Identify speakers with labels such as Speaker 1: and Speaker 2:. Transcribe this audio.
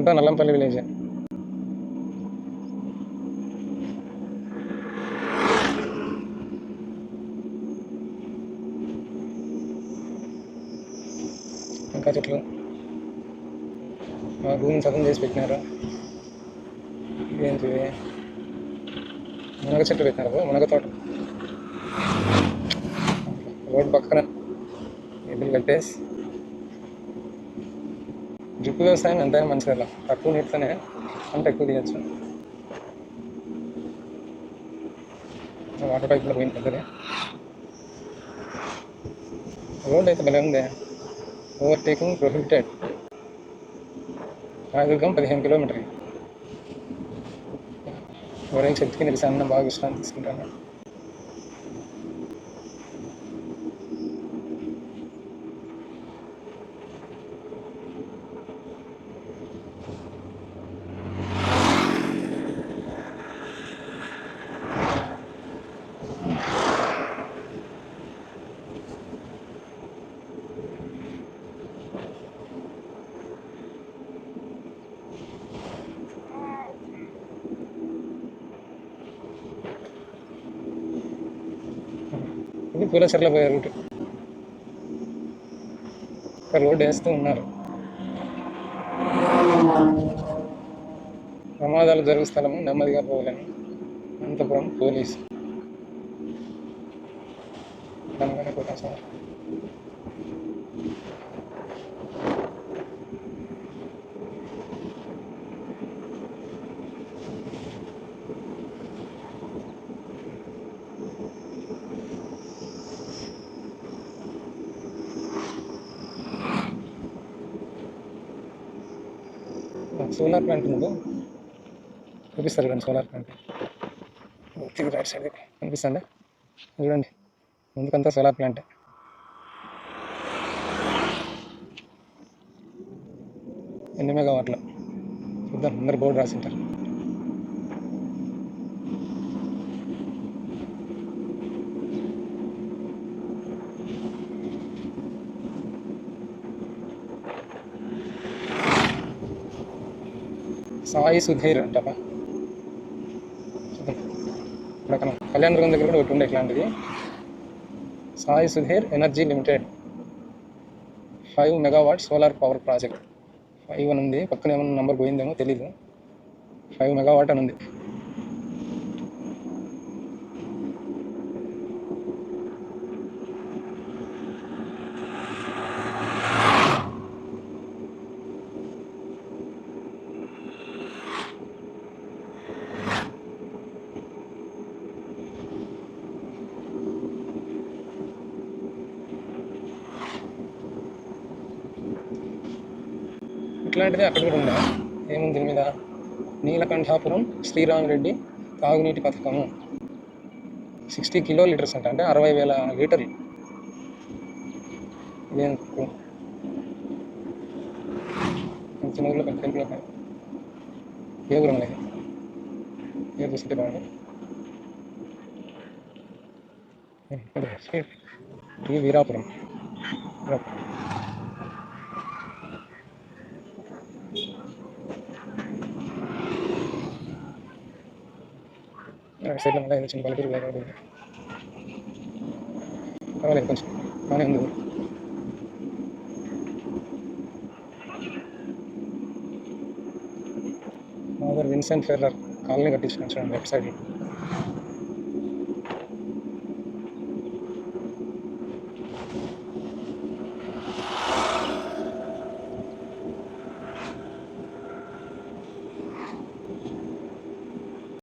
Speaker 1: ఇదంతా నల్లంపల్లి విలేజ్ ఇంకా చెట్లు. మా భూమిని సగం చేసి పెట్టినారు. ఏంటి మునగ చెట్లు పెట్టినారు మునగ తోట. రోడ్డు పక్కన. ఎదురు కట్టేసి. డ్రిప్ వ్యవసాయం ఎంతైనా మంచిది అలా తక్కువ నీటితోనే పంట ఎక్కువ తీయచ్చు వాటర్ పైప్ కూడా పోయింది పెద్దది రోడ్ అయితే భలే ఉంది ఓవర్టేకింగ్ ప్రొహిబిటెడ్ రాయదుర్గం పదిహేను కిలోమీటర్ ఎవరైనా చెట్టుకి నిలిచి అన్నం బాగా విశ్రాంతి తీసుకుంటాను ఇది పూలచెర్ల రూట్ ఇక్కడ రోడ్డు వేస్తూ ఉన్నారు. ప్రమాదాలు జరుగు స్థలము నెమ్మదిగా పోవాలని అనంతపురం పోలీస్. తెలంగాణ కోట సోలార్ ప్లాంట్ ఉందో. చూపిస్తారు చూడండి సోలార్ ప్లాంట్. తిరిగి రైట్ సైడ్ కనిపిస్తుందా? చూడండి. ముందుకంతా సోలార్ ప్లాంట్. ఎన్ని మెగావాట్లు? చూద్దాం అందరు బోర్డు రాసింటారు. సాయి సుధీర్ అంటపా చూద్దాం. ఇక్కడ అక్కడ కళ్యాణ దుర్గం దగ్గర కూడా ఒకటి ఉండే ఇట్లాంటిది. Sai Sudhir energy limited. Five megawatt solar power project. Five అని ఉంది. పక్కన ఏమన్నా నెంబర్ పోయిందేమో తెలీదు. ఫైవ్ మెగావాట్ అని ఉంది. ఇట్లాంటిది అక్కడ కూడా ఉందా? ఏముంది దీని మీద? నీలకంఠాపురం శ్రీరామిరెడ్డి తాగునీటి పథకము. సిక్స్టీ కిలో లీటర్స్ అంట అంటే అరవై వేల లీటర్లు. ఇదేం చిన్న ఊళ్ళో పెద్ద టెంపుల్ ఒక ఏ ఊరు అనేది ఏ చూస్తుంటే బాగుంది? టీ వీరాపురం. சைடில் நல்லா இருந்துச்சு பல பேர் விளையாட பரவாயில்ல கொஞ்சம் நானே வந்து அவர் வின்சென்ட் ஃபெர்லர் காலனி கட்டிச்சு லெஃப்ட்